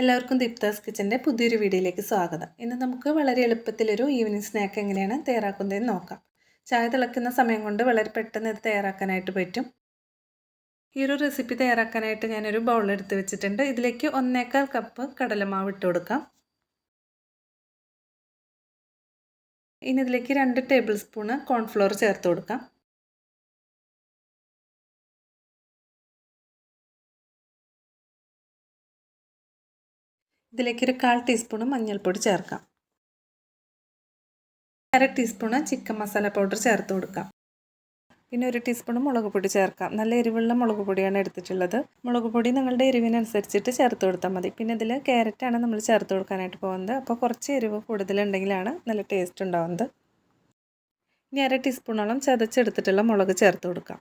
എല്ലാവർക്കും ദീപ്താസ് കിച്ചന്റെ പുതിയൊരു വീഡിയോയിലേക്ക് സ്വാഗതം. ഇന്ന് നമുക്ക് വളരെ എളുപ്പത്തിലൊരു ഈവനിങ് സ്നാക്ക് എങ്ങനെയാണ് തയ്യാറാക്കുന്നതെന്ന് നോക്കാം. ചായ തിളക്കുന്ന സമയം കൊണ്ട് വളരെ പെട്ടെന്ന് ഇത് തയ്യാറാക്കാനായിട്ട് പറ്റും. ഈ ഒരു റെസിപ്പി തയ്യാറാക്കാനായിട്ട് ഞാനൊരു ബൗൾ എടുത്ത് വെച്ചിട്ടുണ്ട്. ഇതിലേക്ക് ഒന്നേക്കാൽ കപ്പ് കടലമാവ് ഇട്ട് കൊടുക്കാം. ഇനി ഇതിലേക്ക് രണ്ട് ടേബിൾ സ്പൂണ് കോൺഫ്ലോർ ചേർത്ത് കൊടുക്കാം. ഇതിലേക്ക് ഒരു കാൽ ടീസ്പൂൺ മഞ്ഞൾപ്പൊടി ചേർക്കാം. അര ടീസ്പൂണ് ചിക്കൻ മസാല പൗഡർ ചേർത്ത് കൊടുക്കാം. പിന്നെ ഒരു ടീസ്പൂൺ മുളക് പൊടി ചേർക്കാം. നല്ല എരിവുള്ള മുളക് പൊടിയാണ് എടുത്തിട്ടുള്ളത്. മുളക് പൊടി നിങ്ങളുടെ എരിവിനനുസരിച്ചിട്ട് ചേർത്ത് കൊടുത്താൽ മതി. പിന്നെ ഇതിൽ ക്യാരറ്റാണ് നമ്മൾ ചേർത്ത് കൊടുക്കാനായിട്ട് പോകുന്നത്. അപ്പോൾ കുറച്ച് എരിവ് കൂടുതലുണ്ടെങ്കിലാണ് നല്ല ടേസ്റ്റ് ഉണ്ടാവുന്നത്. ഇനി അര ടീസ്പൂണോളം ചതച്ചെടുത്തിട്ടുള്ള മുളക് ചേർത്ത് കൊടുക്കാം.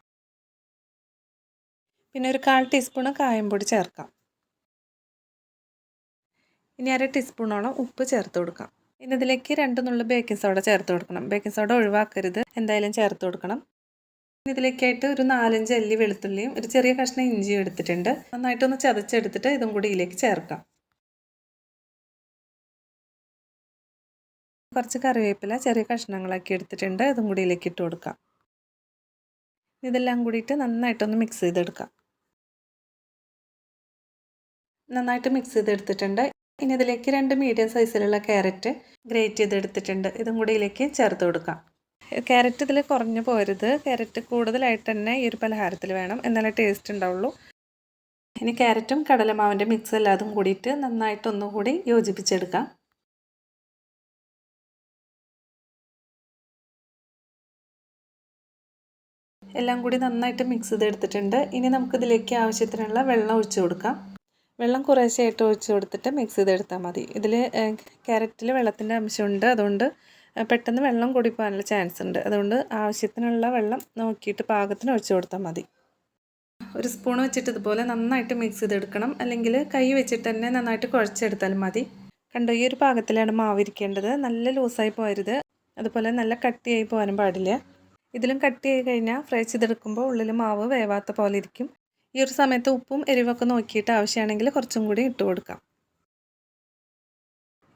പിന്നെ ഒരു കാൽ ടീസ്പൂണ് കായംപൊടി ചേർക്കാം. ഇനി അര ടീസ്പൂണോളം ഉപ്പ് ചേർത്ത് കൊടുക്കാം. ഇനി ഇതിലേക്ക് രണ്ട് നുള്ളു ബേക്കിംഗ് സോഡ ചേർത്ത് കൊടുക്കണം. ബേക്കിംഗ് സോഡ ഒഴിവാക്കരുത്. എന്തായാലും ചേർത്ത് കൊടുക്കണം. ഇതിലേക്കായിട്ട് ഒരു നാലഞ്ച് അല്ലി വെളുത്തുള്ളിയും ഒരു ചെറിയ കഷ്ണം ഇഞ്ചിയും എടുത്തിട്ടുണ്ട്. നന്നായിട്ടൊന്ന് ചതച്ചെടുത്തിട്ട് ഇതും കൂടി ഇതിലേക്ക് ചേർക്കാം. കുറച്ച് കറിവേപ്പില ചെറിയ കഷ്ണങ്ങളാക്കി എടുത്തിട്ടുണ്ട്. ഇതും കൂടി ഇതിലേക്ക് ഇട്ട് കൊടുക്കാം. ഇതെല്ലാം കൂടിയിട്ട് നന്നായിട്ടൊന്ന് മിക്സ് ചെയ്തെടുക്കാം. നന്നായിട്ട് മിക്സ് ചെയ്തെടുത്തിട്ടുണ്ട്. ഇനി ഇതിലേക്ക് രണ്ട് മീഡിയം സൈസിലുള്ള ക്യാരറ്റ് ഗ്രേറ്റ് ചെയ്തെടുത്തിട്ടുണ്ട്. ഇതും കൂടി ഇതിലേക്ക് ചേർത്ത് കൊടുക്കാം. ക്യാരറ്റ് ഇതിൽ കുറഞ്ഞു പോരുത്. ക്യാരറ്റ് കൂടുതലായിട്ട് തന്നെ ഈ ഒരു പലഹാരത്തിൽ വേണം. എന്നാലേ ടേസ്റ്റ് ഉണ്ടാവുള്ളൂ. ഇനി ക്യാരറ്റും കടലമാവിന്റെ മിക്സ് എല്ലാതും കൂടിയിട്ട് നന്നായിട്ട് ഒന്നുകൂടി യോജിപ്പിച്ചെടുക്കാം. എല്ലാം കൂടി നന്നായിട്ട് മിക്സ് ചെയ്തെടുത്തിട്ടുണ്ട്. ഇനി നമുക്കിതിലേക്ക് ആവശ്യത്തിനുള്ള വെള്ളം ഒഴിച്ചു കൊടുക്കാം. വെള്ളം കുറേശ്ശെയായിട്ട് ഒഴിച്ച് കൊടുത്തിട്ട് മിക്സ് ചെയ്തെടുത്താൽ മതി. ഇതിൽ ക്യാരറ്റിൽ വെള്ളത്തിന്റെ അംശമുണ്ട്. അതുകൊണ്ട് പെട്ടെന്ന് വെള്ളം കുടിപ്പോകാനുള്ള ചാൻസ് ഉണ്ട്. അതുകൊണ്ട് ആവശ്യത്തിനുള്ള വെള്ളം നോക്കിയിട്ട് പാകത്തിന് ഒഴിച്ച് കൊടുത്താൽ മതി. ഒരു സ്പൂൺ വെച്ചിട്ട് ഇതുപോലെ നന്നായിട്ട് മിക്സ് ചെയ്തെടുക്കണം. അല്ലെങ്കിൽ കൈ വെച്ചിട്ട് തന്നെ നന്നായിട്ട് കുഴച്ചെടുത്താൽ മതി. കണ്ടോ ഈ ഒരു പാകത്തിലാണ് മാവിരിക്കേണ്ടത് നല്ല ലൂസായി പോയരുത് അതുപോലെ നല്ല കട്ടിയായി പോകാനും പാടില്ല. ഇതിലും കട്ടിയായി കഴിഞ്ഞാൽ ഫ്രൈ ചെയ്തെടുക്കുമ്പോൾ ഉള്ളിൽ മാവ് വേവാത്ത പോലെ ഇരിക്കും. ഈ ഒരു സമയത്ത് ഉപ്പും എരിവൊക്കെ നോക്കിയിട്ട് ആവശ്യമാണെങ്കിൽ കുറച്ചും കൂടി ഇട്ട് കൊടുക്കാം.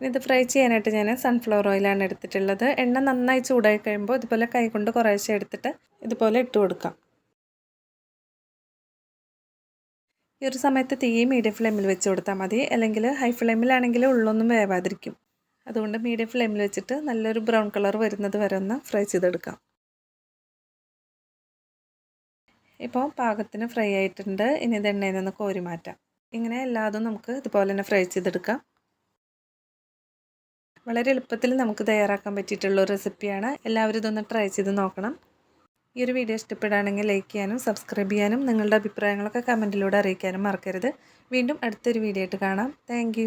ഇത് ഫ്രൈ ചെയ്യാനായിട്ട് ഞാൻ സൺഫ്ലവർ ഓയിലാണ് എടുത്തിട്ടുള്ളത്. എണ്ണ നന്നായി ചൂടായി കഴിയുമ്പോൾ ഇതുപോലെ കൈകൊണ്ട് കുറേശ്ശെ എടുത്തിട്ട് ഇതുപോലെ ഇട്ട് കൊടുക്കാം. ഈ ഒരു സമയത്ത് തീ മീഡിയം ഫ്ലെയിമിൽ വെച്ച് കൊടുത്താൽ മതി. അല്ലെങ്കിൽ ഹൈ ഫ്ലെയിമിലാണെങ്കിൽ ഉള്ളൊന്നും വേവാതിരിക്കും. അതുകൊണ്ട് മീഡിയം ഫ്ലെയിമിൽ വെച്ചിട്ട് നല്ലൊരു ബ്രൗൺ കളർ വരുന്നത് വരെ ഒന്ന് ഫ്രൈ ചെയ്തെടുക്കാം. ഇപ്പോൾ പാകത്തിന് ഫ്രൈ ആയിട്ടുണ്ട്. ഇനി ഇത് എണ്ണയിൽ നിന്ന് കോരി മാറ്റാം. ഇങ്ങനെ എല്ലാതും നമുക്ക് ഇതുപോലെ തന്നെ ഫ്രൈ ചെയ്തെടുക്കാം. വളരെ എളുപ്പത്തിൽ നമുക്ക് തയ്യാറാക്കാൻ പറ്റിയിട്ടുള്ള റെസിപ്പിയാണ് എല്ലാവരും ഇതൊന്ന് ട്രൈ ചെയ്ത് നോക്കണം. ഈ ഒരു വീഡിയോ ഇഷ്ടപ്പെടുകയാണെങ്കിൽ ലൈക്ക് ചെയ്യാനും സബ്സ്ക്രൈബ് ചെയ്യാനും നിങ്ങളുടെ അഭിപ്രായങ്ങളൊക്കെ കമന്റിലൂടെ അറിയിക്കാനും മറക്കരുത്. വീണ്ടും അടുത്തൊരു വീഡിയോ ആയിട്ട് കാണാം. താങ്ക്